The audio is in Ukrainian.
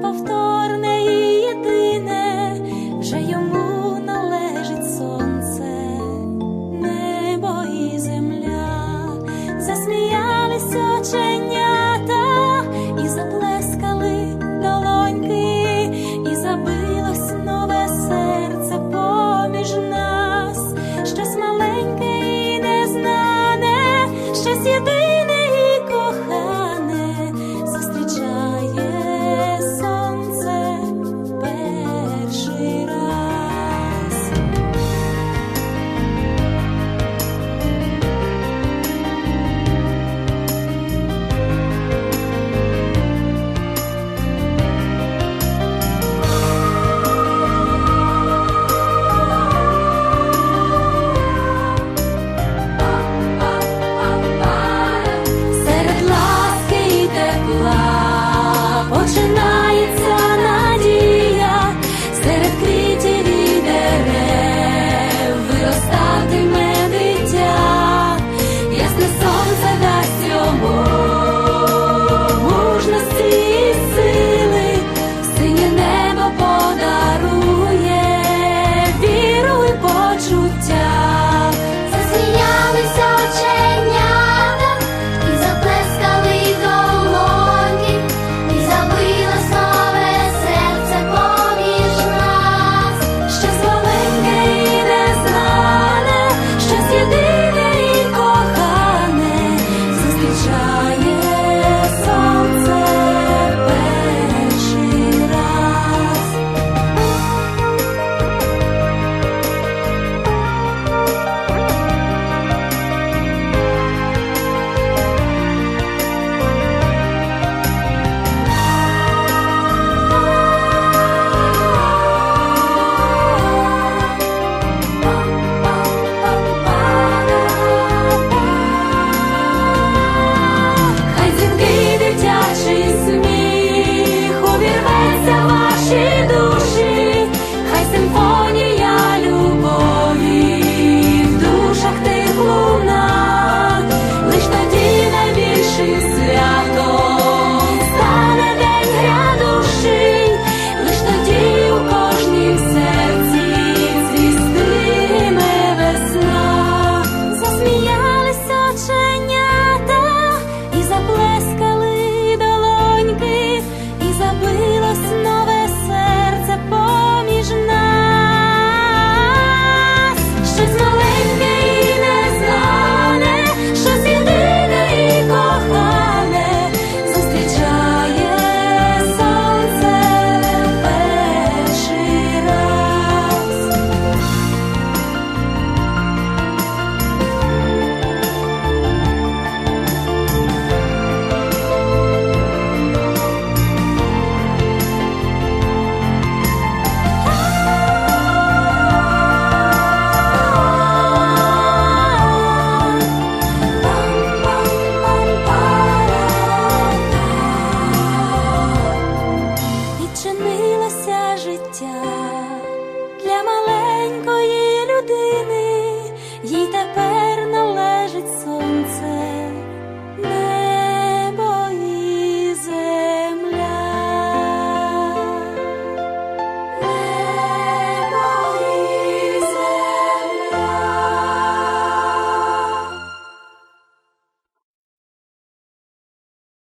повторно. життя для маленької людини їй тепер належить сонце.